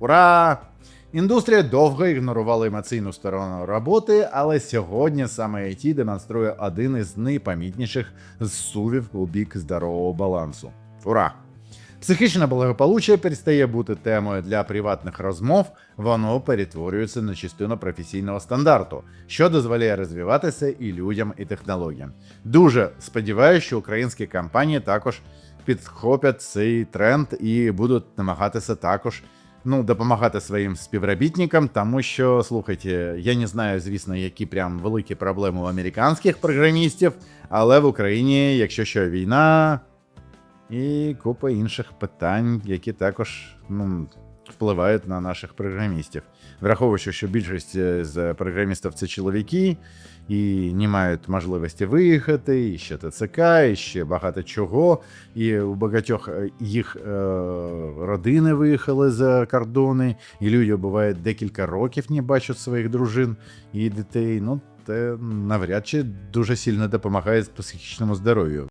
Ура! Індустрія довго ігнорувала емоційну сторону роботи, але сьогодні саме IT демонструє один із найпомітніших зсувів у бік здорового балансу. Ура! Психічне благополуччя перестає бути темою для приватних розмов, воно перетворюється на частину професійного стандарту, що дозволяє розвиватися і людям, і технологіям. Дуже сподіваюся, що українські компанії також підхоплять цей тренд і будуть намагатися також ну, допомагати своїм співробітникам, тому що, слухайте, я не знаю, звісно, які прям великі проблеми у американських програмістів, але в Україні, якщо що, війна і купа інших питань, які також ну, впливають на наших програмістів. Враховуючи, що більшість е, з програмістів це чоловіки і не мають можливості виїхати, і ще ТЦК, і ще багато чого. І у багатьох е, їх е, родини виїхали за кордони, і люди бувають декілька років не бачать своїх дружин і дітей. Ну, це навряд чи дуже сильно допомагає психічному здоров'ю.